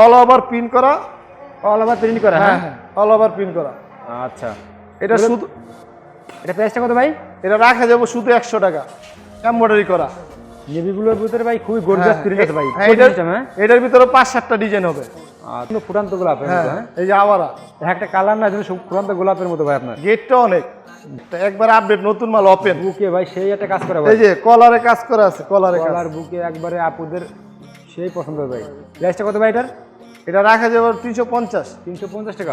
All over print করা? All over print করা হ্যাঁ হ্যাঁ? হ্যাঁ। অল ওভার প্রিন্ট করা। আচ্ছা। এটা শুধু এটা প্রাইসটা কত ভাই? এটা রাখা যাবে শুধু একশো টাকা। এমব্রয়ডারি করা। নেভিগুলোর ভিতরে ভাই খুবই গর্জিয়াস প্রিন্ট আছে ভাই। হ্যাঁ, এটার- হ্যাঁ? এটার ভিতরে পাঁচ সাতটা ডিজাইন হবে। আর ফুটান্ত গোলাপ হ্যাঁ হ্যাঁ? এই যে আবারা একটা কালার না যেন সব ফুটান্ত গোলাপের মতো ভাই আপনার। গেটটা অনেক। একবার আপডেট নতুন মাল ওপেন বুকে ভাই সেই একটা কাজ করে ভাই। এই যে কলারে কাজ করা আছে কলারে কলার বুকে একবারে আপুদের সেই পছন্দ ভাই। প্রাইসটা কত ভাই এটার? এটা রাখা যাবে তিনশো পঞ্চাশ। তিনশো পঞ্চাশ টাকা?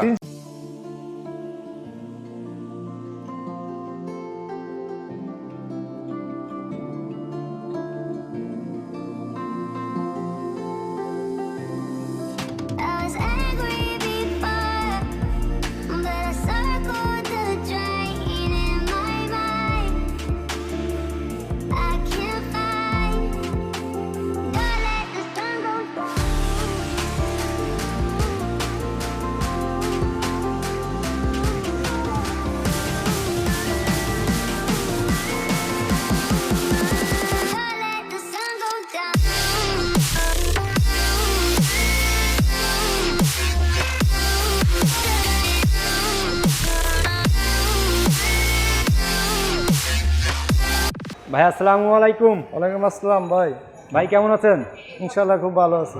ভাই আসসালামু আলাইকুম। ওয়ালাইকুম আসসালাম ভাই। ভাই কেমন আছেন? ইনশাল্লাহ খুব ভালো আছে।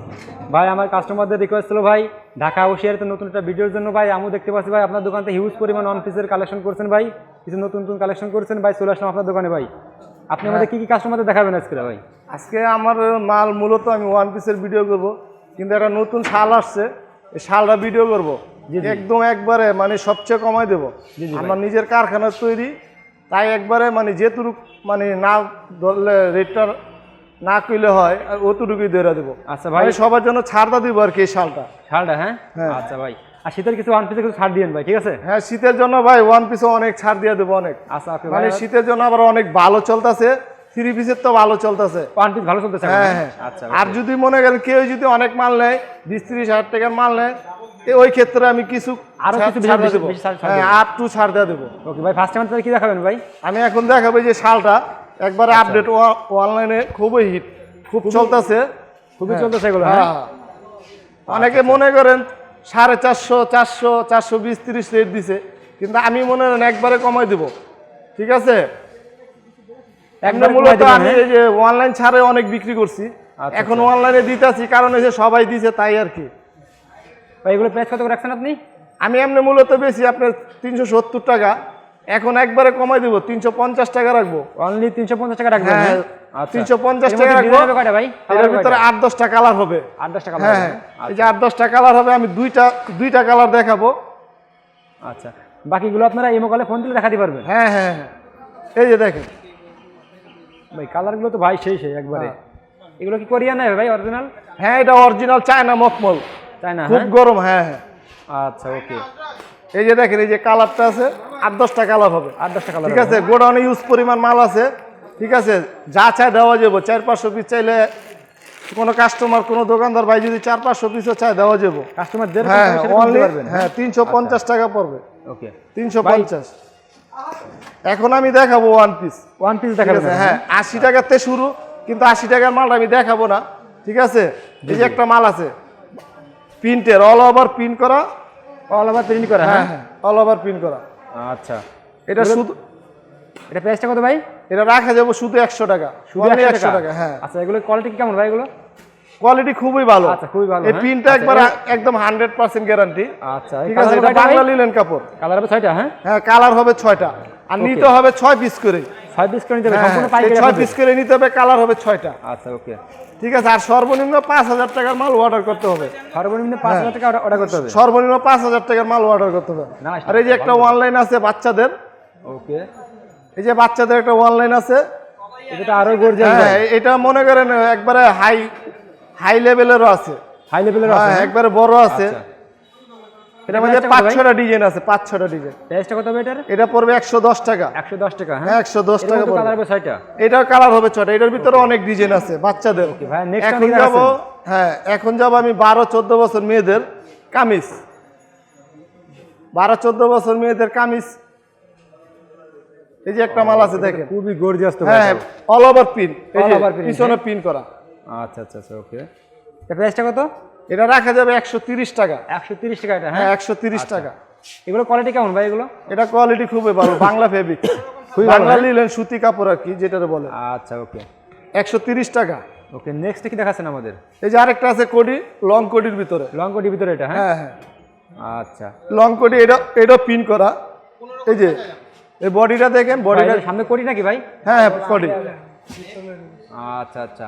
ভাই আমার কাস্টমারদের রিকোয়েস্ট ছিল ভাই। ঢাকা হুশিয়ারিতে নতুন একটা ভিডিওর জন্য ভাই আমিও দেখতে পাচ্ছি ভাই। আপনার দোকানতে হিউজ পরিমাণ ওয়ান পিসের কালেকশন করছেন ভাই। কিছু নতুন নতুন কালেকশন করেছেন ভাই। চলে আসলাম আপনার দোকানে ভাই। আপনি আমাদের কী কী কাস্টমারদের দেখাবেন আজকে ভাই? আজকে আমার মাল মূলত আমি ওয়ান পিসের ভিডিও করব। কিন্তু একটা নতুন শাল আসছে এই শালটা ভিডিও করব। একদম একবারে মানে সবচেয়ে কমাই দেবো। আমার নিজের কারখানার তৈরি তাই একবারে মানে যেটুকু মানে না ধরলে রেটটা না কইলে হয় আর অতটুকুই ধরে দেবো। আচ্ছা ভাই। মানে সবার জন্য ছাড়টা দিব আর কি এই শালটা। শালটা হ্যাঁ? হ্যাঁ। আচ্ছা ভাই। আর শীতের কিছু ওয়ান পিসে কিছু ছাড় দিয়েন ভাই ঠিক আছে? হ্যাঁ শীতের জন্য ভাই ওয়ান পিসও অনেক ছাড় দিয়ে দেবো অনেক। আচ্ছা মানে শীতের জন্য আবার অনেক ভালো চলতেছে থ্রি পিসের তো ভালো চলতেছে। ওয়ান পিস ভালো চলতেছে হ্যাঁ হ্যাঁ? হ্যাঁ। আচ্ছা আর যদি মনে করেন কেউ যদি অনেক মাল নেয় বিশ ত্রিশ হাজার টাকার মাল নেয় ওই ক্ষেত্রে আমি কিছু আরও কিছু হ্যাঁ। আপ টু ছাড় দিয়ে দেবো। ওকে ভাই ফার্স্ট টাইম কি দেখাবেন ভাই? আমি এখন দেখাবো যে শালটা। একবারে আচ্ছা। আপডেট অনলাইনে খুবই হিট খুব চলতেছে। খুবই চলতেছে এগুলো হ্যাঁ? হ্যাঁ অনেকে মনে করেন সাড়ে চারশো চারশো চারশো বিশ তিরিশ রেট দিছে। কিন্তু আমি মনে করেন একবারে কমাই দিব। ঠিক আছে? মূলত আমি হ্যাঁ? এই যে অনলাইন ছাড়ে অনেক বিক্রি করছি। আচ্ছা, এখন অনলাইনে দিতেছি কারণ এই যে সবাই দিছে তাই আর কি। ভাই এগুলো প্রাইস কত করে রাখছেন আপনি? আমি এমনি মূলত বেশি আপনার তিনশো সত্তর টাকা। এখন একবারে কমাই দিব তিনশো পঞ্চাশ টাকা রাখব। অনলি তিনশো পঞ্চাশ টাকা রাখবেন হ্যাঁ হ্যাঁ? তিনশো পঞ্চাশ টাকা রাখব। ভাই? এটার ভিতরে আট দশটা কালার হবে। আট দশ টাকা হ্যাঁ হ্যাঁ। এই যে আট দশটা কালার হবে আমি দুইটা দুইটা কালার দেখাবো। আচ্ছা। বাকিগুলো আপনারা এমো কলে ফোন দিলে দেখাতে পারবেন। হ্যাঁ হ্যাঁ হ্যাঁ। এই যে দেখেন। ভাই কালারগুলো তো ভাই সেই সেই একবারে। এগুলো কি কোরিয়ান হবে ভাই অরিজিনাল হ্যাঁ এটা অরিজিনাল চায়না মখমল। তাই না খুব হ্যাঁ? গরম হ্যাঁ হ্যাঁ। আচ্ছা ওকে। এই যে দেখেন এই যে কালারটা আছে আট দশটা কালার হবে। আট দশটা কালার ঠিক আছে গোডাউনে ইউজ পরিমাণ মাল আছে। ঠিক আছে যা চাই দেওয়া যাব। চার পাঁচশো পিস চাইলে কোনো কাস্টমার কোনো দোকানদার ভাই যদি চার পাঁচশো পিসও চাই দেওয়া যাব। কাস্টমারদের হ্যাঁ হ্যাঁ? তিনশো পঞ্চাশ টাকা পড়বে। ওকে। তিনশো পঞ্চাশ। এখন আমি দেখাবো ওয়ান পিস ওয়ান পিস ঠিক দেখাবেন হ্যাঁ আশি টাকাতে শুরু কিন্তু আশি টাকার মালটা আমি দেখাবো না। ঠিক আছে এই যে একটা মাল আছে। প্রিন্টের অল ওভার প্রিন্ট করা? অল ওভার প্রিন্ট করা হ্যাঁ? হ্যাঁ অল ওভার প্রিন্ট করা। আচ্ছা। এটা শুধু এটা প্রাইসটা কত ভাই? এটা রাখা যাবে শুধু একশো টাকা। শুধু একশো 100 টাকা? হ্যাঁ। আচ্ছা এগুলো কোয়ালিটি কেমন ভাই এগুলো? কোয়ালিটি খুবই ভালো। আচ্ছা, খুবই ভালো, এই হ্যাঁ। প্রিন্টটা আচ্ছা, একবার একদম হান্ড্রেড পার্সেন্ট গ্যারান্টি আচ্ছা ঠিক আছে এটা বাংলা লিলেন কাপড়। কালার হবে ছয়টা হ্যাঁ? হ্যাঁ কালার হবে ছয়টা। আর নিতে হবে ছয় পিস করে। ছয় পিস করে নিতে হবে হ্যাঁ, সম্পূর্ণ পাইকারি ছয় আপনাদের? পিস করে নিতে হবে কালার হবে ছয়টা। আচ্ছা ওকে ঠিক আছে আর সর্বনিম্ন পাঁচ হাজার টাকার মাল অর্ডার করতে হবে। সর্বনিম্ন পাঁচ হাজার টাকা অর্ডার করতে হবে? সর্বনিম্ন পাঁচ হাজার টাকার মাল অর্ডার করতে হবে। আর এই যে একটা অনলাইন আছে বাচ্চাদের। ওকে এই যে বাচ্চাদের একটা অনলাইন আছে। এটা আরও গর্জিয়াস হ্যাঁ এটা মনে করেন একবারে হাই হাই লেভেলেরও আছে। হাই লেভেলের আছে হ্যাঁ একবারে বড় আছে। আচ্ছা। মধ্যে price টা কত পাঁচ ছটা ডিজাইন আছে পাঁচ ছটা ডিজাইন প্রাইসটা কত হবে এটার? এটা পড়বে একশো দশ টাকা। একশো দশ টাকা হ্যাঁ? হ্যাঁ একশো দশ টাকা কালার হবে ছয়টা? এটার কালার হবে ছটা এটার ভিতরে অনেক ডিজাইন আছে বাচ্চাদের। এখন যাব হ্যাঁ এখন যাব আমি বারো চোদ্দ বছর মেয়েদের কামিজ। বারো চোদ্দ বছর মেয়েদের কামিজ। এই যে একটা মাল আছে দেখেন। খুবই গর্জিয়াস হ্যাঁ অল ওভার পিন পিছনে পিন করা। আচ্ছা আচ্ছা আচ্ছা ওকে এটা প্রাইসটা কত? এটা রাখা যাবে একশো তিরিশ টাকা। একশো তিরিশ টাকা এটা হ্যাঁ? হ্যাঁ একশো তিরিশ টাকা। এগুলো কোয়ালিটি কেমন ভাই এগুলো? এটা কোয়ালিটি খুবই ভালো বাংলা ফেব্রিক খুবই বাংলা? লিলেন সুতি কাপড় আর কি যেটা বলে। আচ্ছা ওকে একশো তিরিশ টাকা। ওকে নেক্সট কি দেখাচ্ছেন আমাদের? এই যে আরেকটা আছে কোডি লং কোডির ভিতরে। লং কোটির ভিতরে এটা হ্যাঁ? হ্যাঁ হ্যাঁ। আচ্ছা। লং কোডি এটা এটা পিন করা। এই যে এই বডিটা দেখেন বডিটা সামনে কোটি নাকি ভাই? হ্যাঁ হ্যাঁ কোডি। আচ্ছা আচ্ছা।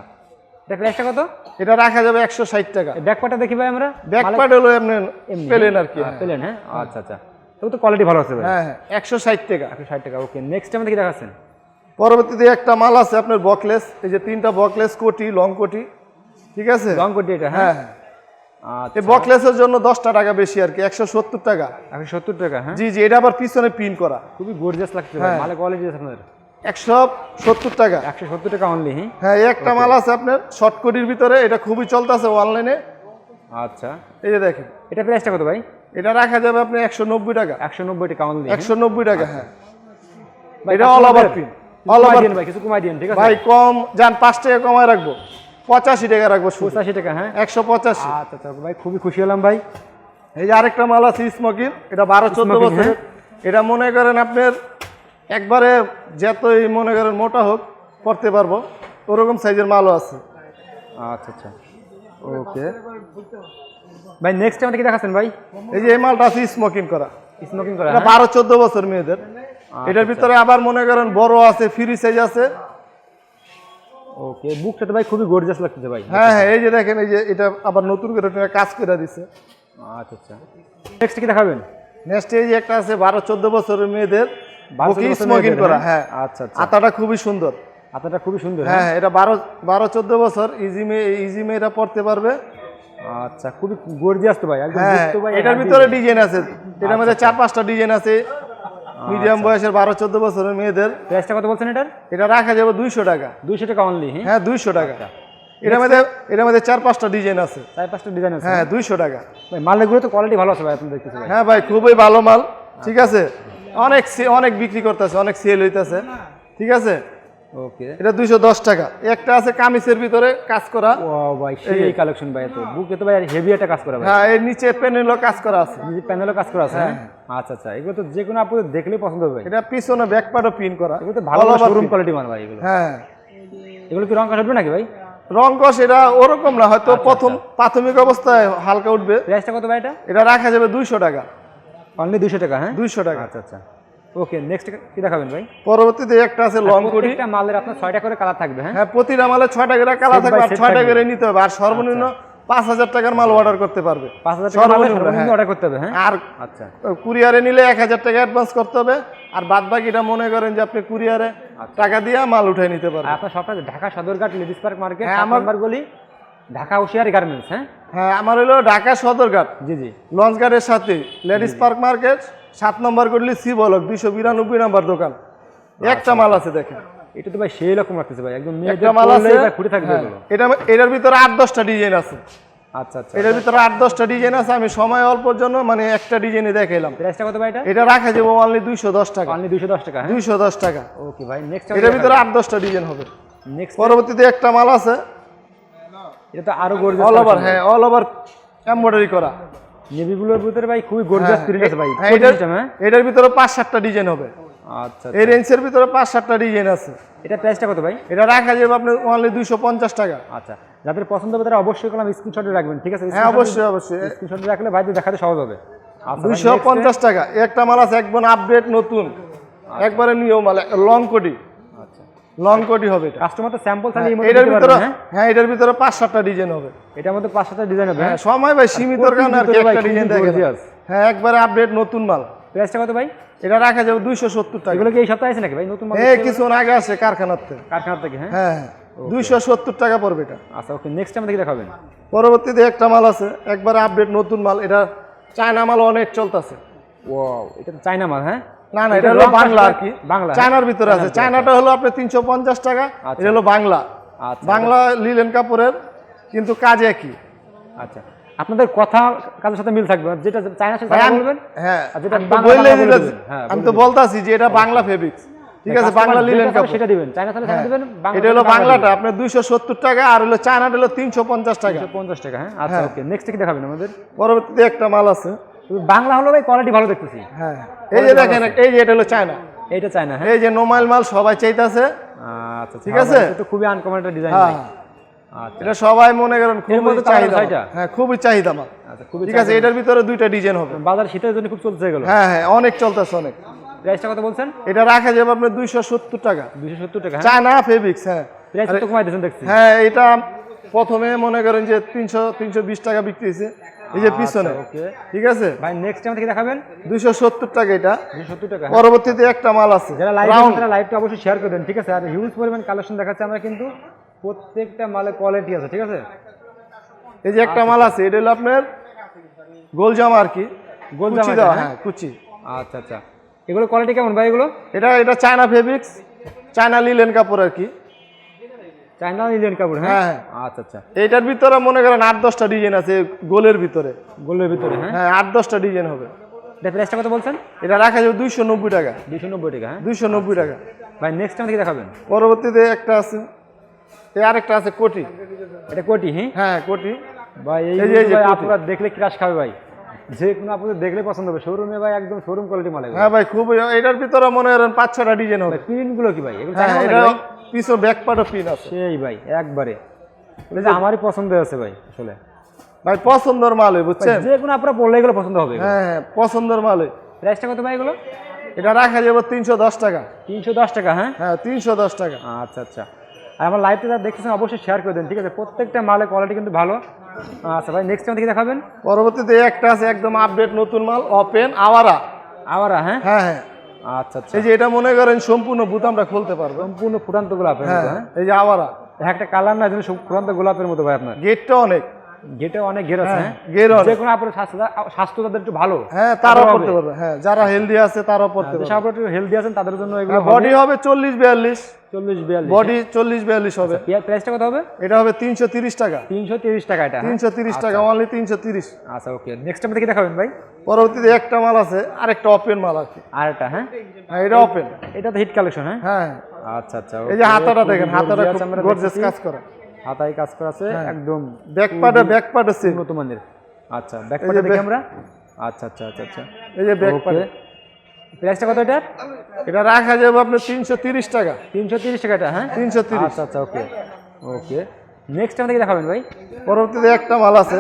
এটা প্রাইসটা কত? এটা রাখা যাবে একশো ষাট টাকা। ব্যাক পার্টটা দেখি ভাই আমরা? ব্যাক পার্ট হলো এমনি পেলেন আর কি হ্যাঁ। পেলেন হ্যাঁ? আচ্ছা আচ্ছা। তবু তো কোয়ালিটি ভালো আছে ভাই। হ্যাঁ হ্যাঁ একশো ষাট টাকা। একশো ষাট টাকা ওকে নেক্সট আমাদের কি দেখাচ্ছেন। পরবর্তীতে একটা মাল আছে আপনার বকলেস এই যে তিনটা বকলেস কোটি লং কোটি ঠিক আছে? লং কোটি এটা হ্যাঁ? হ্যাঁ হ্যাঁ। আচ্ছা। এই বকলেসের জন্য দশটা টাকা বেশি আর কি একশো সত্তর টাকা। একশো সত্তর টাকা হ্যাঁ? জি জি এটা আবার পিছনে পিন করা। খুবই গর্জিয়াস লাগছে হ্যাঁ। ভালো কোয়ালিটি আছে আপনাদের। একশো সত্তর টাকা। একশো সত্তর টাকা অনলি হ্যাঁ? হ্যাঁ একটা মাল আছে আপনার শর্ট কোটির ভিতরে এটা খুবই চলতেছে অনলাইনে আচ্ছা। এই যে দেখেন। এটা প্রাইসটা কত ভাই? এটা রাখা যাবে আপনি একশো নব্বই টাকা। একশো নব্বই টাকা অনলি একশো নব্বই টাকা হ্যাঁ। ভাই, এটা all over print। all কমাই দিন ভাই কিছু কমাই দিন ঠিক আছে? ভাই কম যান পাঁচ টাকা কমায় রাখব। পঁচাশি টাকা রাখব পঁচাশি টাকা হ্যাঁ? একশো পঁচাশি। আচ্ছা আচ্ছা ভাই খুবই খুশি হলাম ভাই। এই যে আরেকটা মাল আছে স্মোকিং এটা বারো চোদ্দ হ্যাঁ। এটা মনে করেন আপনার একবারে যতই মনে করেন মোটা হোক পড়তে পারব। ওরকম সাইজের মালও আছে। আচ্ছা আচ্ছা। ওকে। ভাই নেক্সট আমাদের কি দেখাচ্ছেন ভাই? এই যে এই মালটা আছে স্মোকিং করা। স্মোকিং করা এটা হ্যাঁ? বারো চোদ্দ বছর মেয়েদের। এটার ভিতরে আবার মনে করেন বড় আছে ফ্রি সাইজ আছে। ওকে বুকটা তো ভাই খুবই গর্জিয়াস লাগতেছে ভাই। হ্যাঁ হ্যাঁ এই যে দেখেন এই যে এটা আবার নতুন করে এটা কাজ করে দিছে। আচ্ছা আচ্ছা। নেক্সট কি দেখাবেন? নেক্সট এই যে একটা আছে বারো চোদ্দ বছরের মেয়েদের। 12 স্মোকিং করা হ্যাঁ? হ্যাঁ। আচ্ছা, আচ্ছা। আতাটা খুবই সুন্দর। হাতাটা খুবই সুন্দর হ্যাঁ? হ্যাঁ, এটা বারো বারো চোদ্দ বছর ইজি মেয়ে ইজি মেয়েরা পড়তে পারবে। আচ্ছা খুবই গর্জিয়াস তো ভাই হ্যাঁ এটার ভিতরে ডিজাইন আছে। এটার আচ্ছা, মধ্যে চার পাঁচটা ডিজাইন আছে। মিডিয়াম বয়সের বারো চোদ্দ বছরের মেয়েদের। প্রাইসটা কত বলছেন এটার? এটা রাখা যাবে দুইশো টাকা। দুইশো টাকা অনলি হ্যাঁ? দুইশো টাকা। এটার মধ্যে এটার মধ্যে চার পাঁচটা ডিজাইন আছে। চার পাঁচটা ডিজাইন আছে। হ্যাঁ দুইশো টাকা। ভাই মালগুলো তো কোয়ালিটি ভালো আছে ভাই আপনি দেখতেছেন। হ্যাঁ ভাই খুবই ভালো মাল। ঠিক আছে? অনেক সে- অনেক বিক্রি করতেছে অনেক সেল হইতেছে। ঠিক আছে? ওকে এটা দুইশো দশ টাকা। একটা আছে কামিজের ভিতরে কাজ করা। ও ভাই সেই কালেকশন ভাই তো বুকে তো ভাই হেভি একটা কাজ করা হ্যাঁ এর নিচে প্যানেলও কাজ করা আছে। প্যানেলও কাজ করা আছে হ্যাঁ? আচ্ছা আচ্ছা এগুলো তো যে কোনো আপনাদের দেখলেই পছন্দ হবে এটা পিছনে ব্যাক পার্টও পিন করা। এগুলো তো ভালো শোরুম কোয়ালিটি মাল ভাই এগুলো। হ্যাঁ এগুলো কি রং নাকি ভাই? রং কষ এটা ওরকম না হয়তো আচ্ছা, প্রথম প্রাথমিক অবস্থায় হালকা উঠবে। প্রাইসটা কত ভাই এটা? এটা রাখা যাবে দুইশো টাকা। অনলি দুশো টাকা হ্যাঁ? দুইশো টাকা। আচ্ছা আচ্ছা। ওকে নেক্সট কি দেখাবেন ভাই? পরবর্তীতে একটা আছে লং প্রত্যেকটা মালের আপনার ছয়টা করে কালার থাকবে হ্যাঁ? হ্যাঁ প্রতিটা মালে ছয়টা করে কালার থাকবে আর ছয়টা করে নিতে হবে। আর সর্বনিম্ন পাঁচ হাজার টাকার মাল অর্ডার করতে পারবে। পাঁচ হাজার সর্বনিম্ন, সর্বনিম্ন হ্যাঁ। অর্ডার করতে হবে হ্যাঁ? আর আচ্ছা। কুরিয়ারে নিলে এক হাজার টাকা অ্যাডভান্স করতে হবে। আর বাদ বাকিটা মনে করেন যে আপনি কুরিয়ারে আচ্ছা। টাকা দিয়ে মাল উঠে নিতে পারবেন। আপনার সবটা Dhaka Sadarghat ladies park market হ্যাঁ, আমার- গলি। ঢাকা হুশিয়ারি গার্মেন্টস হ্যাঁ? হ্যাঁ আমার হলো ঢাকা সদরঘাট। জি জি। লঞ্চ ঘাটের সাথে লেডিস পার্ক মার্কেট সাত নম্বর করলে সি বলক দুইশো বিরানব্বই নম্বর দোকান। একটা মাল আছে দেখেন। এটা তো ভাই সেই রকম লাগতেছে ভাই একদম একটা মাল আছে। পরলেই থাকবে হ্যাঁ, এটা এটার ভিতরে আট দশটা ডিজাইন আছে। আচ্ছা আচ্ছা। এটার ভিতরে আট দশটা ডিজাইন আছে আমি সময় অল্পর জন্য মানে একটা ডিজাইনই দেখাইলাম। প্রাইসটা কত ভাই এটা? এটা রাখা যাব অনলি দুইশো দশ টাকা। অনলি দুশো দশ টাকা হ্যাঁ? দুইশো দশ টাকা। ওকে ভাই নেক্সট এটার ভিতরে আট দশটা ডিজাইন হবে। নেক্সট পরবর্তীতে একটা মাল আছে এটা তো আরও গর্জিয়াস অল ওভার হ্যাঁ অল ওভার এমব্রয়ডারি করা। নেভিগুলোর ভিতরে ভাই খুবই গর্জিয়াস প্রিন্ট আছে ভাই। হ্যাঁ এটার হ্যাঁ? এটার ভিতরে পাঁচ সাতটা ডিজাইন হবে। আচ্ছা এই রেঞ্জের ভিতরে পাঁচ সাতটা ডিজাইন আছে। এটা প্রাইসটা কত ভাই? এটা রাখা যাবে আপনার অনলি দুইশো পঞ্চাশ টাকা। আচ্ছা যাদের পছন্দ হবে তারা অবশ্যই কলাম স্ক্রিনশটে রাখবেন ঠিক আছে? হ্যাঁ অবশ্যই অবশ্যই। স্ক্রিনশটে রাখলে ভাইদের দেখাতে সহজ হবে। আচ্ছা দুইশো পঞ্চাশ টাকা। একটা মাল আছে একবার আপডেট নতুন। একবারে নিয়ম মাল লং কোটি আচ্ছা লং কোটি হবে এটা। কাস্টমার তো স্যাম্পল এটার ভিতরে হ্যাঁ? হ্যাঁ এটার ভিতরে পাঁচ সাতটা ডিজাইন হবে। এটার মধ্যে পাঁচ সাতটা ডিজাইন হবে হ্যাঁ হ্যাঁ? সময় ভাই সীমিত কারণে আর একটা ডিজাইন দেখে হ্যাঁ একবারে আপডেট নতুন মাল। প্রাইসটা কত ভাই? এটা রাখা যাবে দুইশো সত্তর টাকা। এগুলো কি এই সপ্তাহে আছে নাকি ভাই? নতুন মাল কিছুক্ষণ আগে আসে কারখানার থেকে। কারখানা থেকে হ্যাঁ? হ্যাঁ দুইশো সত্তর টাকা পড়বে এটা। আচ্ছা ওকে নেক্সট টাইম দেখি দেখাবেন। পরবর্তীতে একটা মাল আছে একবারে আপডেট নতুন মাল। এটা চায়না মাল অনেক চলতেছে। ওয়াও এটা তো চাইনা মাল হ্যাঁ? না না এটা হলো বাংলা আর কি বাংলা, হ্যাঁ? চায়নার ভিতরে আছে। চায়নাটা হলো আপনার তিনশো পঞ্চাশ টাকা আচ্ছা। এটা হলো বাংলা। আচ্ছা। বাংলা লিলেন কাপড়ের কিন্তু কাজ একই। আচ্ছা। আপনাদের কথা কাজের সাথে মিল থাকবে। যেটা চাইনার সাথে বলবেন হ্যাঁ যেটা আমি তো। হ্যাঁ, আমি তো বলতাছি যে এটা বাংলা ফেব্রিক্স ঠিক আছে বাংলা লিলেন কাপড় সেটা দিবেন। চায়না তাহলে হ্যাঁ। দিবেন এটা হলো বাংলাটা। আপনার দুইশো সত্তর টাকা আর হলো চায়নাটা হলো তিনশো পঞ্চাশ টাকা। 150 টাকা হ্যাঁ? আচ্ছা হ্যাঁ। ওকে নেক্সট কি দেখাবেন আমাদের? পরবর্তীতে একটা মাল আছে। বাংলা হলো ভাই কোয়ালিটি ভালো দেখতেছি। হ্যাঁ। এই যে দেখেন এই যে এটা হলো চায়না এইটা চায়না হ্যাঁ। এই যে নোমাইল মাল সবাই চাইতেছে। আচ্ছা ঠিক আছে? তো খুবই আনকমন একটা ডিজাইন হ্যাঁ। ভাই আচ্ছা। এটা সবাই মনে করেন খুবই চাহিদা হ্যাঁ খুবই চাহিদা মাল আচ্ছা খুবই ঠিক আছে এটার ভিতরে দুইটা ডিজাইন হবে। বাজার শীতের জন্য খুব চলছে এগুলো? হ্যাঁ হ্যাঁ অনেক চলতেছে অনেক। প্রাইসটা কত বলছেন? এটা রাখা যাবে আপনার দুইশো সত্তর টাকা। দুশো সত্তর টাকা হ্যাঁ। চায়না ফেব্রিক্স হ্যাঁ। প্রাইস তো কমাই দিয়েছেন দেখছি। হ্যাঁ এটা প্রথমে মনে করেন যে তিনশো তিনশো বিশ টাকা বিক্রি হয়েছে। এই যে পিছনে। ওকে। ঠিক আছে? ভাই নেক্সট টাইম থেকে দেখাবেন? দুইশো সত্তর টাকা এটা। দুশো সত্তর টাকা। হ্যাঁ। পরবর্তীতে একটা মাল আছে। যারা লাইভ। তারা লাইভটা অবশ্যই শেয়ার করে দেন ঠিক আছে? আর হিউজ পরিমাণ কালেকশন দেখাচ্ছে আমরা কিন্তু। প্রত্যেকটা মালে কোয়ালিটি আছে ঠিক আছে? এই যে একটা মাল আছে এটা হলো আপনার গোল জামা আর কি। গোল কুচি জামা দেওয়া এটা, হ্যাঁ কুচি। আচ্ছা আচ্ছা। এগুলো কোয়ালিটি কেমন ভাই এগুলো? এটা এটা চায়না ফেব্রিক্স চায়না লিলেন কাপড় আর কি। চাইনা ইন্ডিয়ান কাপড় হ্যাঁ? হ্যাঁ হ্যাঁ। আচ্ছা আচ্ছা। এইটার ভিতরে মনে করেন আট দশটা ডিজাইন আছে গোলের ভিতরে। গোলের ভিতরে হ্যাঁ? হ্যাঁ আট দশটা ডিজাইন হবে। এটা প্রাইসটা কত বলছেন? এটা রাখা যাবে দুইশো নব্বই টাকা। দুশো নব্বই টাকা হ্যাঁ? দুইশো নব্বই টাকা। ভাই নেক্সট টাইম থেকে দেখাবেন। পরবর্তীতে একটা আছে এই আরেকটা আছে কোটি। এটা কোটি হ্যাঁ? হ্যাঁ কোটি। ভাই এই যে- আপনারা দেখলে ক্রাশ খাবে ভাই। যে কোনো আপনাদের দেখলে পছন্দ হবে। শোরুমে ভাই একদম শোরুম কোয়ালিটি মাল হ্যাঁ ভাই খুব এটার ভিতরে মনে করেন পাঁচ ছটা ডিজাইন হবে। ভাই প্রিন্টগুলো কি ভাই? এগুলো ভাই? পিছনে ব্যাক পার্টও পিন আছে। সেই ভাই একবারে। এটা আমারই পছন্দ আছে ভাই আসলে। ভাই পছন্দের মাল হয়, বুঝছেন? যে কোনো আপনারা বললে এগুলো পছন্দ হবে। হ্যাঁ হ্যাঁ পছন্দের মাল হয়। প্রাইসটা কত ভাই এগুলো? এটা রাখা যাবে তিনশো দশ টাকা। তিনশো দশ টাকা হ্যাঁ? হ্যাঁ তিনশো দশ টাকা। আচ্ছা আচ্ছা। আর আমার লাইভটা যারা দেখতেছেন অবশ্যই শেয়ার করে দেন ঠিক আছে? প্রত্যেকটা মালের কোয়ালিটি কিন্তু ভালো। আচ্ছা ভাই নেক্সট টাইম থেকে দেখাবেন? পরবর্তীতে একটা আছে একদম আপডেট নতুন মাল ওপেন আওয়ারা আওয়ারা হ্যাঁ? হ্যাঁ হ্যাঁ। আচ্ছা আচ্ছা। এই যে এটা মনে করেন সম্পূর্ণ বুথ আমরা খুলতে পারব। সম্পূর্ণ ফুটান্ত গোলাপের হ্যাঁ হ্যাঁ? এই যে আওয়ারা একটা কালার না ফুটান্ত গোলাপের মতো ভাই আপনার। গেটটা অনেক। গেটে অনেক ঘের আছে হ্যাঁ গের যে কোনো আপনার স্বাস্থ্য তাদের একটু ভালো হ্যাঁ তারাও পড়তে পারবে হ্যাঁ যারা হেলদি আছে তারাও পড়তে পারবে আপনার একটু হেলদি আছেন তাদের জন্য এগুলো বডি হবে চল্লিশ বিয়াল্লিশ চল্লিশ বিয়াল্লিশ বডি চল্লিশ বিয়াল্লিশ হবে প্রাইসটা কত হবে এটা হবে তিনশো তিরিশ টাকা তিনশো তিরিশ টাকা এটা হ্যাঁ? তিনশো তিরিশ টাকা অনলি তিনশো তিরিশ আচ্ছা ওকে নেক্সট টাইম থেকে দেখাবেন ভাই পরবর্তীতে একটা মাল আছে আরেকটা ওপেন মাল আছে আর একটা হ্যাঁ হ্যাঁ এটা ওপেন এটা তো হিট কালেকশন হ্যাঁ হ্যাঁ আচ্ছা আচ্ছা এই যে হাতাটা দেখেন হাতাটা খুব দেখতেছি। কাজ করা হাতায় কাজ করা আছে একদম ব্যাক পার্টে ব্যাক পার্ট আছে উন্নত মানের। আচ্ছা ব্যাক পার্টে দেখি আমরা। আচ্ছা আচ্ছা আচ্ছা আচ্ছা। এই যে ব্যাক পার্ট। প্রাইসটা কত এটা এটা রাখা যাবে আপনার তিনশো তিরিশ টাকা। তিনশো তিরিশ টাকা এটা হ্যাঁ? তিনশো তিরিশ। আচ্ছা আচ্ছা ওকে ওকে নেক্সট টাইম থেকে দেখাবেন ভাই। পরবর্তীতে একটা মাল আছে।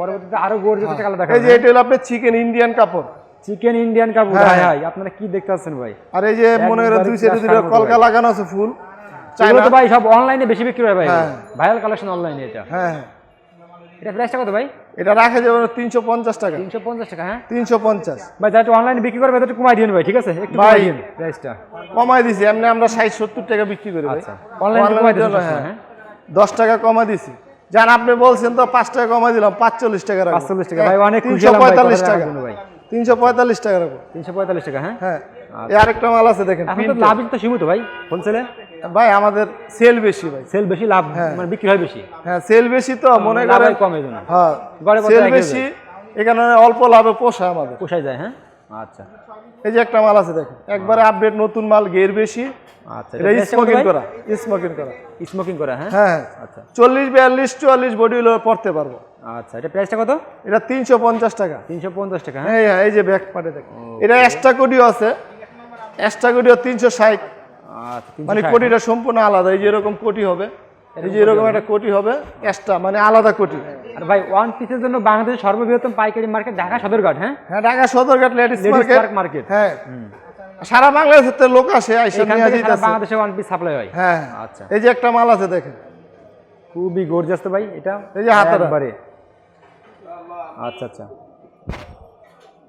পরবর্তীতে আরও গর্জিয়াস একটা কালার এই যে এটা হলো আপনার চিকেন ইন্ডিয়ান কাপড়। চিকেন ইন্ডিয়ান কাপড় হ্যাঁ, হ্যাঁ। আপনারা কি দেখতে পাচ্ছেন ভাই? আর এই যে মনে করেন দুই সাইডে দুটো কলকা লাগানো আছে ফুল চায়না। তো ভাই সব অনলাইনে বেশি বিক্রি হয় ভাই। ভাইরাল কালেকশন অনলাইনে এটা। হ্যাঁ। এটা প্রাইসটা কত ভাই? এটা রাখা যাবে তিনশো পঞ্চাশ টাকা। তিনশো পঞ্চাশ টাকা হ্যাঁ? তিনশো পঞ্চাশ। ভাই যারা অনলাইনে বিক্রি করবে একটু কমাই দিন ভাই ঠিক আছে? একটু কমাই দিন প্রাইসটা কমাই দিছি এমনি আমরা ষাট সত্তর টাকা বিক্রি করি ভাই। আচ্ছা। অনলাইনে কমাই দিন হ্যাঁ। হ্যাঁ। দশ টাকা কমা দিছি। জান আপনি বলছেন তো পাঁচ টাকা কমাই দিলাম পাঁচচল্লিশ টাকা রাখব। পাঁচচল্লিশ টাকা। ভাই অনেক তিনশো পঁয়তাল্লিশ টাকা। ভাই। তিনশো পঁয়তাল্লিশ টাকা রাখব। তিনশো পঁয়তাল্লিশ টাকা হ্যাঁ? হ্যাঁ। এই আরেকটা মাল আছে দেখেন। লাভ তো সীমিত ভাই হোলসেলে ভাই আমাদের সেল বেশি ভাই। সেল বেশি লাভ মানে বিক্রি হয় বেশি? হ্যাঁ সেল বেশি তো মনে লাভ করেন হয় কম এই হ্যাঁ সেল বেশি এখানে অল্প লাভে পোষায় আমাদের। পোষায় যায় হ্যাঁ? আচ্ছা। এই যে একটা মাল আছে দেখেন একবারে আপডেট নতুন মাল গের বেশি। আচ্ছা এটা স্মোকিং করা স্মোকিং করা। স্মোকিং করা হ্যাঁ? হ্যাঁ হ্যাঁ। আচ্ছা। চল্লিশ বিয়াল্লিশ চুয়াল্লিশ বডি হলে পড়তে পারব। আচ্ছা এটা প্রাইসটা কত? এটা তিনশো পঞ্চাশ টাকা। তিনশো পঞ্চাশ টাকা হ্যাঁ? হ্যাঁ হ্যাঁ এই যে ব্যাক পার্টে দেখেন। এটা এক্সট্রা কোডিও আছে। এক্সট্রা কোডিও তিনশো ষাট। আচ্ছা মানে ষাট। কোটিটা সম্পূর্ণ আলাদা এই যে এরকম কোটি হবে এই যে এরকম একটা কোটি হবে এক্সট্রা মানে আলাদা কোটি। আর ভাই ওয়ান পিসের জন্য বাংলাদেশের সর্ববৃহত্তম পাইকারি মার্কেট ঢাকা সদরঘাট হ্যাঁ? হ্যাঁ Dhaka Sadarghat ladies market market হ্যাঁ। সারা বাংলাদেশের লোক আসে আইসা নিয়ে সারা বাংলাদেশে ওয়ান পিস সাপ্লাই হয়। হ্যাঁ আচ্ছা। এই যে একটা মাল আছে দেখেন। খুবই গর্জাস তো ভাই এটা এই যে হাতাটা। একবারে। আচ্ছা আচ্ছা।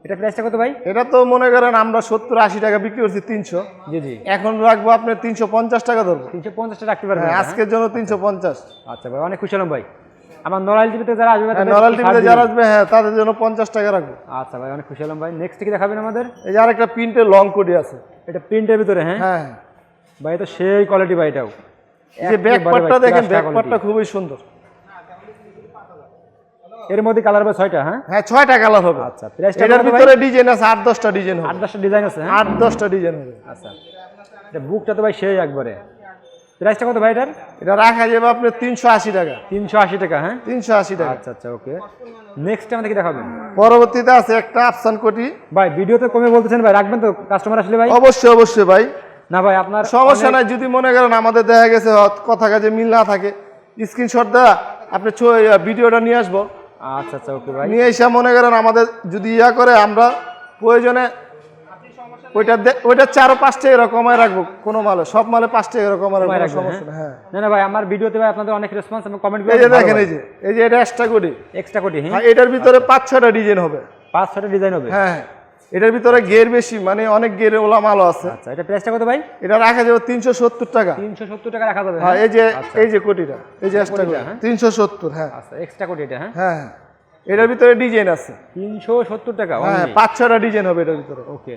এটা প্রাইসটা কত ভাই? এটা তো মনে করেন আমরা সত্তর আশি টাকা বিক্রি করছি তিনশো। জি জি। এখন রাখব আপনি তিনশো পঞ্চাশ টাকা ধরবো। তিনশো পঞ্চাশটা রাখতে পারবেন হ্যাঁ আজকের জন্য তিনশো পঞ্চাশ। হ্যাঁ? আচ্ছা ভাই অনেক খুশি হলাম ভাই। আমার নরাল টিভিতে যারা আসবে হ্যাঁ নরাল টিভিতে যারা আসবে হ্যাঁ তাদের জন্য পঞ্চাশ টাকা রাখব। আচ্ছা ভাই অনেক খুশি হলাম ভাই। নেক্সট কি দেখাবেন আমাদের? এই যে আরেকটা প্রিন্টের লং কোডি আছে। এটা প্রিন্টের ভিতরে হ্যাঁ? হ্যাঁ ভাই তো সেই কোয়ালিটি ভাই এটাও। যে ব্যাক পার্টটা দেখেন class ব্যাক পার্টটা খুবই সুন্দর। এর মধ্যে কালার হবে ছয়টা হ্যাঁ? হ্যাঁ ছয়টা কালার হবে। আচ্ছা প্রাইসটা এটার ভিতরে ডিজাইন আছে আট দশটা ডিজাইন হবে। আট দশটা ডিজাইন আছে হ্যাঁ? আট দশটা ডিজাইন হবে। আচ্ছা। এটা বুকটা তো ভাই সেই একবারে। প্রাইসটা কত ভাই এটার? এটা রাখা যাবে আপনার তিনশো আশি টাকা। তিনশো আশি টাকা হ্যাঁ? তিনশো আশি টাকা। আচ্ছা আচ্ছা ওকে নেক্সট আমাদের কি দেখাবেন। পরবর্তীতে আছে একটা আফসান কোটি। ভাই ভিডিওতে কমে বলতেছেন ভাই রাখবেন তো কাস্টমার আসলে ভাই? অবশ্যই অবশ্যই ভাই। না ভাই আপনার সমস্যা নাই যদি মনে করেন আমাদের দেখা গেছে কথা কাজে মিল না থাকে স্ক্রিনশট দেওয়া আপনি ভিডিওটা নিয়ে আসব। আচ্ছা আচ্ছা ওকে ভাই। নিয়ে এসে মনে করেন আমাদের যদি ইয়া করে আমরা প্রয়োজনে ওইটা ওইটা চারো পাঁচটা এরকমই রাখব কোনো মালে সব মালে পাঁচটা এরকম সমস্যা হ্যাঁ? না না ভাই আমার ভিডিওতে ভাই আপনাদের অনেক রেসপন্স আমি কমেন্ট করে দেখেন এই যে এই যে এটা এক্সট্রা কোটি এক্সট্রা কোটি হ্যাঁ? এটার ভিতরে পাঁচ ছটা ডিজাইন হবে। পাঁচ ছটা ডিজাইন হবে? হ্যাঁ হ্যাঁ। এটার ভিতরে গের বেশি মানে অনেক গের ওলা মালও আছে। আচ্ছা এটা প্রাইসটা কত ভাই? এটা রাখা যাবে তিনশো সত্তর টাকা। তিনশো সত্তর টাকা রাখা যাবে হ্যাঁ হ্যাঁ? এই যে এই যে কোটিটা এই যে এক্সট্রা কোটিটা, কোটি। হ্যাঁ। তিনশো সত্তর হ্যাঁ। আচ্ছা এক্সট্রা কোটি এটা হ্যাঁ হ্যাঁ। এটার ভিতরে ডিজাইন আছে। তিনশো সত্তর টাকা হ্যাঁ পাঁচ ছটা ডিজাইন হবে এটার ভিতরে। ওকে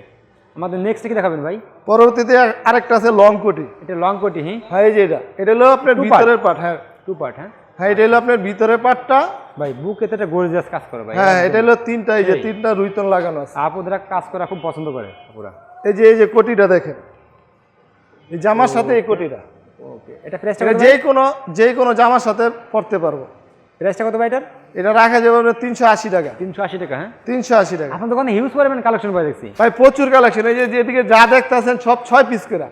আমাদের নেক্সট কি দেখাবেন ভাই? পরবর্তীতে আরেকটা আছে লং কোটি। এটা লং কোটি হ্যাঁ? হ্যাঁ এই যে এটা। এটা হলো আপনার ভিতরের পার্ট হ্যাঁ। টু পার্ট হ্যাঁ? হ্যাঁ এটা হলো আপনার ভিতরের পার্টটা ভাই বুকে তো একটা গর্জিয়াস কাজ করে ভাই হ্যাঁ এটা হলো তিনটা এই যে তিনটা রুইতন লাগানো আছে। আপুদরা কাজ করা খুব পছন্দ করে আপুরা। এই যে এই যে কোটিটা দেখেন। এই জামার সাথে এই কোটিটা। ওকে এটা প্রাইসটা যে কোনো যে কোনো জামার সাথে পরতে পারব। প্রাইসটা কত ভাই এটার? এটা রাখা যাবে তিনশো আশি টাকা। তিনশো আশি টাকা হ্যাঁ? তিনশো আশি টাকা। আপনার দোকানে হিউজ পরিমাণ কালেকশন ভাই দেখছি। ভাই প্রচুর কালেকশন এই যে যেদিকে যা দেখতেছেন সব ছয় পিস করে।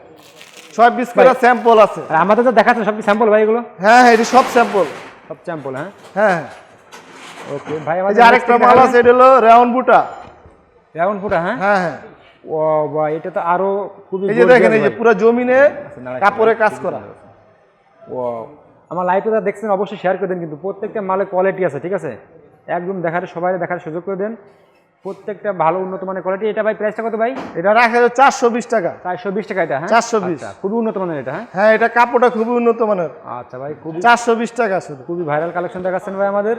স্যাম্পল আছে। আর আমাদের যা দেখাচ্ছেন সব স্যাম্পল ভাই এগুলো? হ্যাঁ হ্যাঁ এটি সব স্যাম্পল সব স্যাম্পল হ্যাঁ? হ্যাঁ হ্যাঁ। ওকে ভাই এই আমাদের আরেকটা মাল আছে এটা হলো রাউন্ড বুটা রাউন্ড ফুটা হ্যাঁ? হ্যাঁ হ্যাঁ। ও ভাই এটা তো আরও খুবই এই যে দেখেন এই যে পুরো জমিনে কাপড়ে কাজ করা। ও আমার লাইভে যা দেখছেন অবশ্যই শেয়ার করে দেন কিন্তু প্রত্যেকটা মালের কোয়ালিটি আছে ঠিক আছে? একদম দেখার সবাই দেখার সুযোগ করে দেন। প্রত্যেকটা ভালো উন্নত মানের কোয়ালিটি এটা ভাই প্রাইসটা কত ভাই? এটা রাখা যাবে চারশো বিশ টাকা। চারশো বিশ টাকা এটা হ্যাঁ? 420 আচ্ছা, খুবই উন্নত মানের এটা হ্যাঁ? হ্যাঁ এটা কাপড়টা খুবই উন্নত মানের। আচ্ছা ভাই খুবই চারশো বিশ টাকা শুধু। খুবই ভাইরাল কালেকশন দেখাচ্ছেন ভাই আমাদের।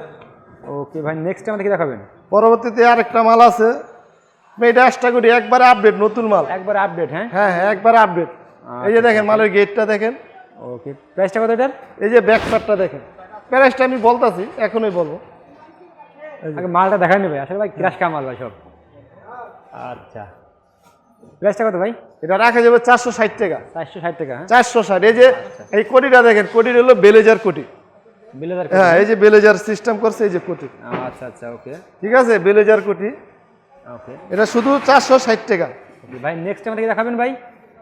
ওকে ভাই নেক্সট আমাদের কি দেখাবেন? পরবর্তীতে আরেকটা মাল আছে। এটা এক্সট্রা করি একবার আপডেট নতুন মাল। একবার আপডেট হ্যাঁ? হ্যাঁ হ্যাঁ একবারে আপডেট এই যে দেখেন মালের গেটটা দেখেন। ওকে প্রাইসটা কত এটার? এই যে ব্যাক পার্টটা দেখেন। প্যারেসটা আমি বলতাছি এখনই বলব। আগে মালটা দেখাই নেবে আসলে ভাই ক্রাশ কা মাল ভাই সব। আচ্ছা। প্রাইসটা কত ভাই? এটা রাখা যাবে চারশো ষাট টাকা। চারশো ষাট টাকা হ্যাঁ? চারশো ষাট। এই যে এই কোটিটা দেখেন কোটির হলো বেলেজার কোটি। বিলেজার হ্যাঁ এই যে বেলেজার সিস্টেম করছে এই যে কোটি। আচ্ছা আচ্ছা ওকে। ঠিক আছে বেলেজার কোটি। ওকে। এটা শুধু চারশো ষাট টাকা। ভাই নেক্সট আমাদের কি দেখাবেন ভাই?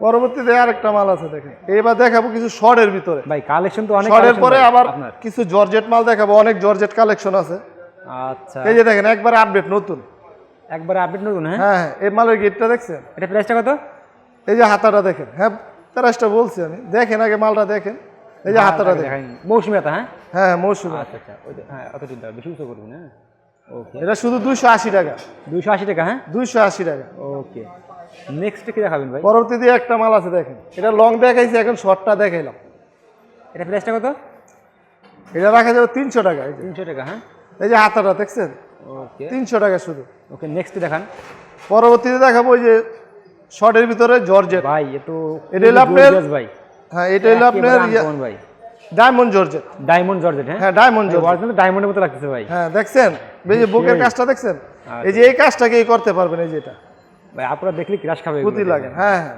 পরবর্তীতে আরেকটা মাল আছে দেখেন। এবার দেখাবো কিছু শর্টের ভিতরে। ভাই কালেকশন তো অনেক শর্টের পরে আবার কিছু জর্জেট মাল দেখাবো। অনেক জর্জেট কালেকশন আছে। আচ্ছা। এই যে দেখেন একবার আপডেট নতুন। একবার আপডেট নতুন হ্যাঁ? হ্যাঁ হ্যাঁ এই মালের গেটটা দেখছেন? এটা প্রাইসটা কত? এই যে হাতাটা দেখেন হ্যাঁ প্যারাসটা বলছি আমি। দেখেন আগে মালটা দেখেন। এই যে হাতাটা দেখেন। দেখাইনি। মৌসুমি হাতা হ্যাঁ হ্যাঁ মৌসুমি। আচ্ছা আচ্ছা হ্যাঁ অত চিন্তা বেশি উঁচু করবেন হ্যাঁ? ওকে এটা শুধু দুইশো আশি টাকা। দুইশো আশি টাকা হ্যাঁ? দুইশো আশি টাকা। ওকে নেক্সট কি দেখাবেন ভাই? পরবর্তীতে একটা মাল আছে দেখেন। এটা লং দেখাইছি এখন শর্টটা দেখাইলাম। এটা প্রাইসটা কত? এটা রাখা যাবে তিনশো টাকা তিনশো টাকা হ্যাঁ? এই যে হাতাটা দেখছেন? ওকে তিনশো টাকা শুধু। ওকে নেক্সট দেখান। পরবর্তীতে দেখাবো ওই যে শর্টের ভিতরে জর্জেট। ভাই এ এটা হলো আপনার- ভাই। হ্যাঁ এটা হলো আপনার ভাই। Diamond georgette. ডায়মন্ড জর্জেট হ্যাঁ? হ্যাঁ ডায়মন্ড জর্জেট। ডায়মন্ডের মতো লাগতেছে ভাই। হ্যাঁ দেখছেন? এই যে বুকের কাজটা দেখছেন? আচ্ছা। এই যে এই কাজটাকে এই করতে পারবেন এই যে এটা। ভাই আপনারা দেখলে ক্রাশ খাবে পুঁতি লাগে। হ্যাঁ হ্যাঁ।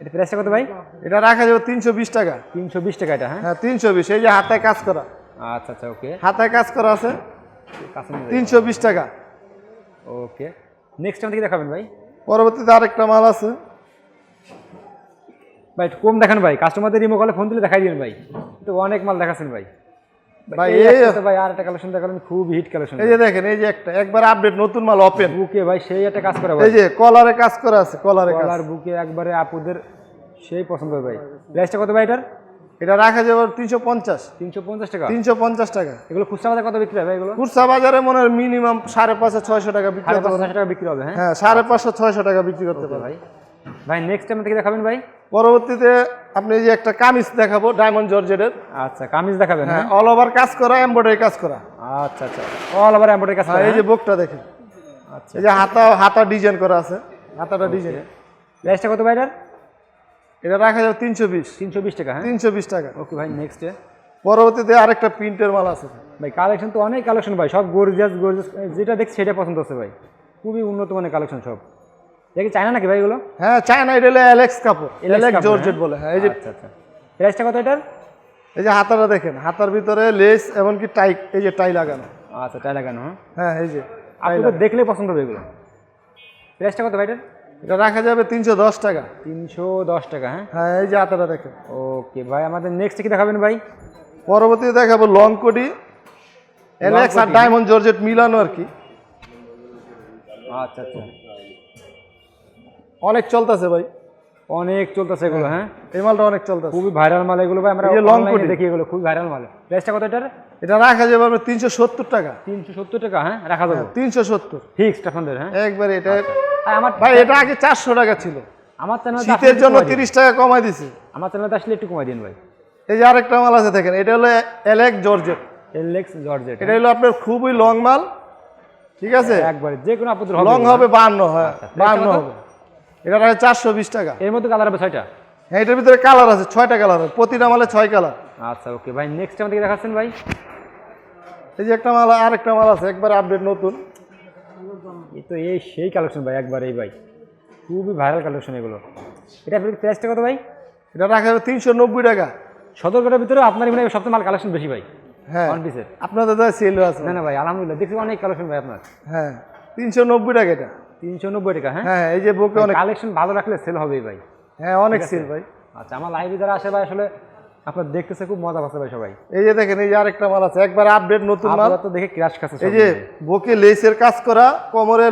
এটা প্রাইসটা কত ভাই? এটা রাখা যাবে তিনশো বিশ টাকা। তিনশো বিশ টাকা এটা হ্যাঁ? হ্যাঁ তিনশো বিশ। এই যে হাতায় কাজ করা। আচ্ছা আচ্ছা ওকে। হাতায় কাজ করা আছে। তিনশো বিশ টাকা। ওকে। নেক্সট আমাদের কি দেখাবেন ভাই? পরবর্তীতে আরেকটা মাল আছে। ভাই একটু কম দেখান ভাই। কাস্টমারদের রিমো কলে ফোন দিলে দেখাই দিন ভাই। তো অনেক মাল দেখাচ্ছেন ভাই। ভাই, এই ভাই আর একটা কালেকশন দেখালেন খুব হিট কালেকশন এই যে দেখেন এই যে একটা। একবার আপডেট নতুন মাল ওপেন বুকে ভাই সেই একটা কাজ করে এই যে কলারে কাজ করা আছে কলারে কলার বুকে একবারে আপুদের সেই পছন্দ ভাই। প্রাইসটা কত ভাই এটার? এটা রাখা যাবে তিনশো পঞ্চাশ। তিনশো পঞ্চাশ টাকা? তিনশো পঞ্চাশ টাকা। এগুলো খুচরা বাজার কত বিক্রি হবে এগুলো? খুচরা বাজারে মনে হয় মিনিমাম সাড়ে পাঁচশো ছয়শো টাকা বিক্রি পারবে টাকা বিক্রি হবে হ্যাঁ? হ্যাঁ সাড়ে পাঁচশো ছয়শো টাকা বিক্রি করতে পারবে ভাই। ভাই নেক্সট টাইম থেকে দেখাবেন ভাই? পরবর্তীতে আপনি এই যে একটা কামিজ দেখাবো ডায়মন্ড জর্জেটের আচ্ছা কামিজ দেখাবেন হ্যাঁ হ্যাঁ? অল ওভার কাজ করা এমব্রয়ডারি কাজ করা। আচ্ছা আচ্ছা অল ওভার এমব্রয়ডারি কাজ হ্যাঁ করে এই যে বুকটা দেখেন। আচ্ছা। এই যে হাতা হাতা ডিজাইন করা আছে। হাতাটা ডিজাইন প্রাইসটা কত ভাই এটার? এটা রাখা যাবে তিনশো বিশ। তিনশো বিশ টাকা হ্যাঁ? তিনশো বিশ টাকা। ওকে ভাই নেক্সটে পরবর্তীতে আরেকটা প্রিন্টের মাল আছে। ভাই কালেকশন তো অনেক কালেকশন ভাই সব গর্জিয়াস গর্জিয়াস যেটা দেখছি সেটা পছন্দ হচ্ছে ভাই। খুবই উন্নত মানের কালেকশন সব। দেখি চায়না নাকি ভাই এগুলো? হ্যাঁ চায়না এটা হলো অ্যালেক্স কাপড় অ্যালেক্স জর্জেট? বলে। হ্যাঁ এই যে আচ্ছা আচ্ছা। প্রাইসটা কত এটার? এই যে হাতাটা দেখেন হাতার ভিতরে লেস এমনকি টাই এই যে টাই লাগানো। আচ্ছা তাই লাগানো হ্যাঁ? হ্যাঁ এই যে আপনি তো দেখলে পছন্দ হবে এগুলো। প্রাইসটা কত ভাই এটার? এটা রাখা যাবে তিনশো দশ টাকা। তিনশো দশ টাকা হ্যাঁ? হ্যাঁ এই যে হাতাটা দেখেন। ওকে ভাই আমাদের নেক্সট কি দেখাবেন ভাই? পরবর্তীতে দেখাবো লং কোটি অ্যালেক্স আর। ডায়মন্ড জর্জেট মিলানো আর কি। আচ্ছা আচ্ছা। অনেক চলতেছে ভাই। অনেক চলতেছে এগুলো হ্যাঁ? এই মালটা অনেক চলতেছে। খুবই ভাইরাল মাল এগুলো ভাই আমরা এ coat। দেখি এগুলো খুবই ভাইরাল মাল। প্রাইসটা কত এটার? এটা রাখা যাবে আপনার তিনশো সত্তর টাকা। তিনশো সত্তর টাকা হ্যাঁ? রাখা যাবে। তিনশো সত্তর। ফিক্সড আপনাদের হ্যাঁ? একবারে এটা আর আমার ভাই এটা আগে চারশো টাকা ছিল। আমার চ্যানেল শীতের জন্য তিরিশ টাকা কমাই দিছি। আমার চ্যানেলটা আসলে একটু কমাই দিন ভাই। এই যে আরেকটা মাল আছে দেখেন এটা হলো জর্জেট এলেক্স জর্জেট এটা হলো আপনার খুবই লং মাল ঠিক আছে? একবারে যে কোনো আপনাদের লং হবে বান্ন হয় আচ্ছা, হবে। এটা রাখে চারশো বিশ টাকা। এর মধ্যে কালার হবে ছয়টা? হ্যাঁ এটার ভিতরে কালার আছে ছয়টা কালার আছে প্রতিটা মালে ছয় কালার আচ্ছা ওকে ভাই নেক্সট আমাদের কি দেখাচ্ছেন ভাই। এই যে একটা মাল আরেকটা মাল আছে একবার আপডেট নতুন। এই তো এই সেই কালেকশন ভাই একবার এই ভাই। খুবই ভাইরাল কালেকশন এগুলো। এটা প্রাইসটা কত ভাই? এটা রাখা যাবে তিনশো নব্বই টাকা। সতর্কতার ভিতরে আপনার মানে সবচেয়ে মাল কালেকশন বেশি ভাই হ্যাঁ। ওয়ান পিসের আপনার দাদা সেল আছে। না না ভাই আলহামদুলিল্লাহ দেখছি অনেক কালেকশন ভাই আপনার। হ্যাঁ তিনশো নব্বই টাকা এটা। তিনশো নব্বই টাকা হ্যাঁ? হ্যাঁ এই যে বুকে অনেক কালেকশন ভালো রাখলে সেল হবেই ভাই। হ্যাঁ অনেক সেল ভাই। আচ্ছা আমার লাইভে যারা আসে ভাই আসলে আপনার দেখতেছে খুব মজা পাচ্ছে ভাই সবাই। এই যে দেখেন এই যে আরেকটা মাল আছে একবার আপডেট নতুন মাল। তো দেখে ক্রাশ খাচ্ছে এই যে বুকে লেসের কাজ করা কোমরে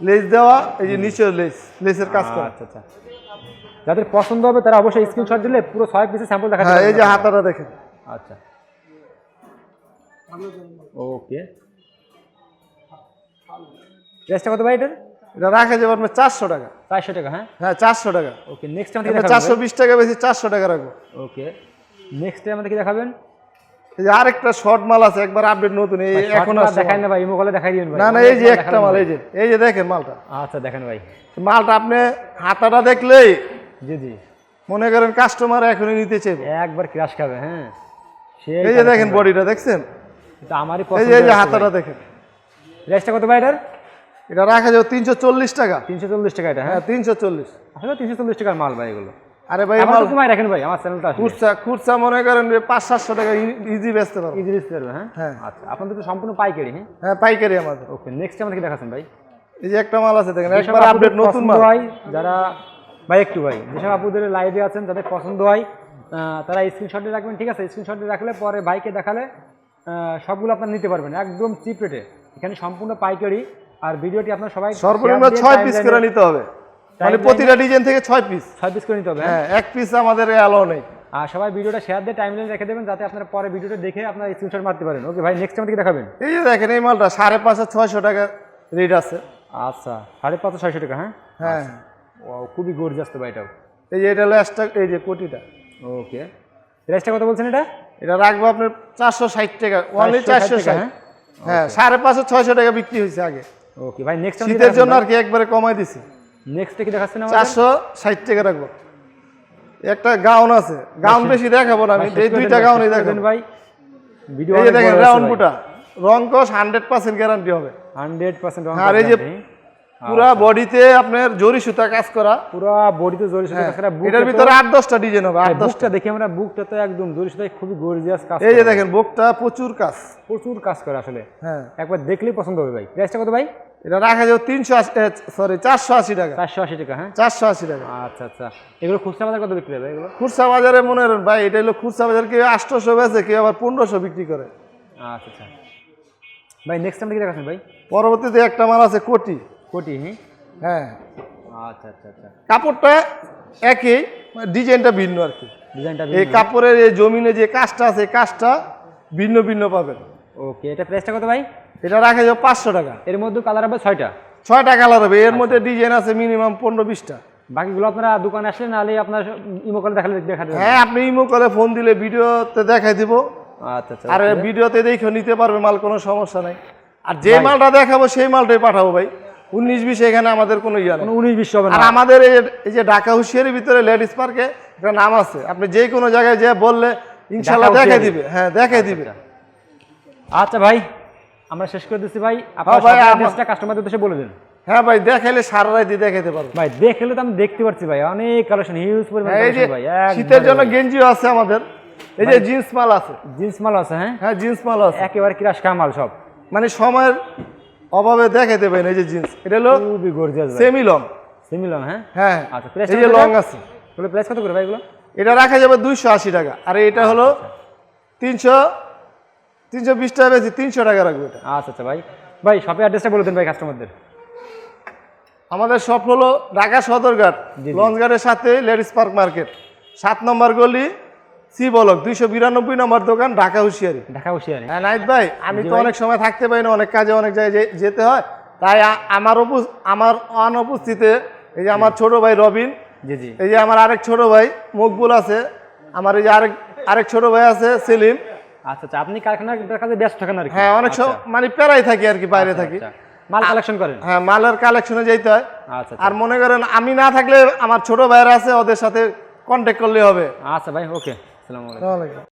লেস দেওয়া এই যে নিচে লেস লেসের কাজ করা। আচ্ছা আচ্ছা। যাদের পছন্দ হবে তারা অবশ্যই স্ক্রিনশট দিলে পুরো ছয় পিসের স্যাম্পল দেখা হ্যাঁ এই যে হাতাটা দেখেন। আচ্ছা। ওকে প্রাইসটা কত ভাই এটার? এটা রাখা যাবে আপনার চারশো টাকা। চারশো টাকা হ্যাঁ? হ্যাঁ চারশো টাকা। ওকে নেক্সট কি চারশো বিশ টাকা বেশি চারশো টাকা রাখব। ওকে নেক্সট টাইম আমাদের কি দেখাবেন। এই যে আরেকটা শর্ট মাল আছে একবার আপডেট নতুন এই এখন দেখাই না ভাই ইমো কলে দেখাই দিবেন ভাই। না না এই যে একটা মাল এই যে এই যে দেখেন মালটা। আচ্ছা দেখেন ভাই। মালটা আপনি হাতাটা দেখলেই জি জি। মনে করেন কাস্টমার এখনই নিতে চাইবে। একবার ক্রাশ খাবে হ্যাঁ? এই যে দেখেন বডিটা দেখছেন? এটা আমারই পছন্দ এই যে হাতাটা দেখেন। প্রাইসটা কত ভাই এটার? এটা রাখা যাবে তিনশো চল্লিশ টাকা। তিনশো চল্লিশ টাকা এটা হ্যাঁ? হ্যাঁ তিনশো চল্লিশ। আসলে তিনশো চল্লিশ টাকার মাল ভাই এগুলো। আরে ভাই আমার মাল তো কমাই রাখেন ভাই আমার চ্যানেলটা খুচরা খুচরা মনে করেন পাঁচ সাতশো টাকা ইজি বেচতে পারব। ইজিলি পারবে হ্যাঁ? হ্যাঁ। আচ্ছা আপনাদের তো সম্পূর্ণ পাইকারি হ্যাঁ? হ্যাঁ পাইকারি আমাদের। ওকে নেক্সট আমাদের কি দেখাচ্ছেন ভাই? এই যে একটা মাল আছে দেখেন একবার আপডেট নতুন মাল। ভাই যারা ভাই একটু ভাই যেসব আপুদের লাইভে আছেন যাদের পছন্দ হয় তারা স্ক্রিনশটে রাখবেন ঠিক আছে? স্ক্রিনশটে রাখলে পরে বাইকে দেখালে সবগুলো আপনার নিতে পারবেন একদম চিপ রেটে এখানে সম্পূর্ণ পাইকারি আর ভিডিওটি আপনার সবাই সর্বনিম্ন share দিয়ে ছয় পিস করে নিতে হবে। মানে প্রতিটা ডিজাইন থেকে ছয় পিস ছয় পিস করে নিতে হবে হ্যাঁ? হ্যাঁ এক পিস আমাদের অ্যালাও নেই। আর সবাই ভিডিওটা শেয়ার দিয়ে টাইমলাইন রেখে দেবেন যাতে আপনারা পরে ভিডিওটা দেখে আপনারা স্ক্রিনশট মারতে পারেন। ওকে ভাই নেক্সট আমাদেরকে দেখাবেন। এই যে দেখেন এই মালটা সাড়ে পাঁচশো ছয়শো টাকা রেট আছে। আচ্ছা সাড়ে পাঁচশো ছয়শো টাকা হ্যাঁ? হ্যাঁ। ও খুবই গর্জাস তো ভাই এটাও। এই যে এটা হলো extra এই যে কোটিটা। ওকে প্রাইসটা কত বলছেন এটা? এটা রাখব আপনার চারশো ষাট টাকা অনলি 460 চারশো হ্যাঁ? হ্যাঁ সাড়ে পাঁচশো ছয়শো টাকা বিক্রি হয়েছে আগে। ওকে ভাই নেক্সট শীতের জন্য আর কি একবারে কমাই দিছি। নেক্সট কি দেখাচ্ছেন আমাদের চারশো ষাট টাকা রাখব। একটা গাউন আছে। গাউন বেশি দেখাবো না আমি। এই দুইটা গাউনই শেষ করে দেখাবো। দেন ভাই। ভিডিও এই দেখেন রাউন্ড বুটা রং কস হান্ড্রেড পার্সেন্ট গ্যারান্টি হবে। হান্ড্রেড পার্সেন্ট আর এই যে পুরা বডিতে আপনার জরি সুতা কাজ করা। পুরো বডিতে জরি সুতো কাজ করা। এটার ভিতরে আট দশটা ডিজাইন হবে আট দশটা। বুকটা দেখি আমরা বুকটা তো একদম জরি সুতায় খুবই গর্জিয়াস কাজ এই যে দেখেন বুকটা প্রচুর কাজ। প্রচুর কাজ করে আসলে। হ্যাঁ। একবার দেখলেই পছন্দ হবে ভাই। প্রাইসটা কত ভাই? এটা রাখা যাবে তিনশো আশি সরি চারশো আশি টাকা। চারশো আশি টাকা হ্যাঁ? চারশো আশি টাকা। আচ্ছা আচ্ছা। এগুলো খুচরা বাজার কত বিক্রি হবে এগুলো? খুচরা বাজারে মনে করেন ভাই এটা হলো খুচরা বাজার কেউ আটশোশো বেছে কেউ আবার পনেরোশো বিক্রি করে। আচ্ছা আচ্ছা। ভাই নেক্সট টাইম কি দেখাচ্ছেন ভাই? পরবর্তীতে একটা মাল আছে কোটি। কোটি হ্যাঁ হ্যাঁ। আচ্ছা আচ্ছা আচ্ছা। কাপড়টা একই ডিজাইনটা ভিন্ন আর কি। ডিজাইনটা এই কাপড়ের এই জমিনে যে কাজটা আছে কাজটা ভিন্ন ভিন্ন পাবেন। ওকে এটা প্রাইসটা কত ভাই? এটা রাখা যাবে পাঁচশো টাকা। এর মধ্যে কালার হবে ছয়টা। ছয়টা কালার হবে এর মধ্যে ডিজাইন আছে মিনিমাম পনেরো বিশটা। বাকিগুলো আপনারা দোকানে আসলে নাহলে আপনার ইমো কলে দেখালে দেখা হ্যাঁ আপনি ইমো করে ফোন দিলে ভিডিওতে দেখাই দিব। আচ্ছা আচ্ছা আর ভিডিওতে দেখে নিতে পারবে মাল কোনো সমস্যা নাই। আর যে মালটা দেখাবো সেই মালটাই পাঠাবো ভাই। উনিশ বিশ এখানে আমাদের কোনো ইয়ে কোনো উনিশ বিশ হবে আর না আমাদের এই যে- এই যে ঢাকা হুশিয়ারির ভিতরে লেডিস পার্কে একটা নাম আছে। আপনি যে কোনো জায়গায় যে বললে ইনশাল্লাহ দেখাই দিবে। হ্যাঁ দেখাই দিবে। আচ্ছা ভাই আমরা শেষ করে দিচ্ছি ভাই। হ্যাঁ আপনার কাস্টমারদের উদ্দেশ্যে বলে দিন। হ্যাঁ ভাই দেখাইলে সারা রাত দেখাইতে পারব। ভাই দেখলে তো আমি দেখতে পাচ্ছি ভাই অনেক কালেকশন হিউজ পরিমাণ ভাই শীতের জন্য গেঞ্জিও আছে আমাদের। এই যে জিন্স মাল আছে। জিন্স মাল আছে হ্যাঁ? হ্যাঁ জিন্স মাল আছে। একেবারে ক্রাশ কামাল সব। মানে সময়ের অভাবে দেখাইতে পারেন এই যে জিন্স। এটা হলো খুবই গর্জিয়াস সেমি লং সিমিলং হ্যাঁ? হ্যাঁ আচ্ছা, price এই যে লং আছে। এগুলো প্রাইস কত করে ভাই এগুলো? এটা রাখা যাবে দুইশো আশি টাকা। আর এটা হলো তিনশো তিনশো বিশ টাকা বেশি তিনশো টাকা রাখবে এটা। আচ্ছা আচ্ছা ভাই। ভাই শপের অ্যাড্রেসটা বলে দিন ভাই কাস্টমারদের আমাদের শপ হলো ঢাকা সদরঘাট। লঞ্চঘাটের সাথে লেডিস পার্ক মার্কেট। সাত নম্বর গলি সি বলক দুইশো বিরানব্বই নম্বর দোকান ঢাকা হুঁশিয়ারি। ঢাকা হুশিয়ারি। হ্যাঁ নাইট ভাই আমি তো অনেক সময় থাকতে পারি না অনেক কাজে অনেক জায়গায় যেতে হয়। তাই আমার আমার অনুপস্থিতিতে এই যে আমার ছোট ভাই রবিন জি জি। এই যে আমার আরেক ছোট ভাই মকবুল আছে আমার এই যে আরেক আরেক ছোট ভাই আছে সেলিম আচ্ছা আচ্ছা আপনি কারখানার কাজে ব্যস্ত থাকেন আর কি? হ্যাঁ অনেক সব মানে প্যারাই থাকি আর কি বাইরে থাকি। আচ্ছা, মাল কালেকশন করেন? হ্যাঁ মালের কালেকশনে যেতে হয়। আচ্ছা আর মনে করেন আমি না থাকলে আমার ছোট ভাইরা আছে ওদের সাথে কন্ট্যাক্ট করলে হবে। আচ্ছা ভাই ওকে। আসসালামু আসসালামু আলাইকুম।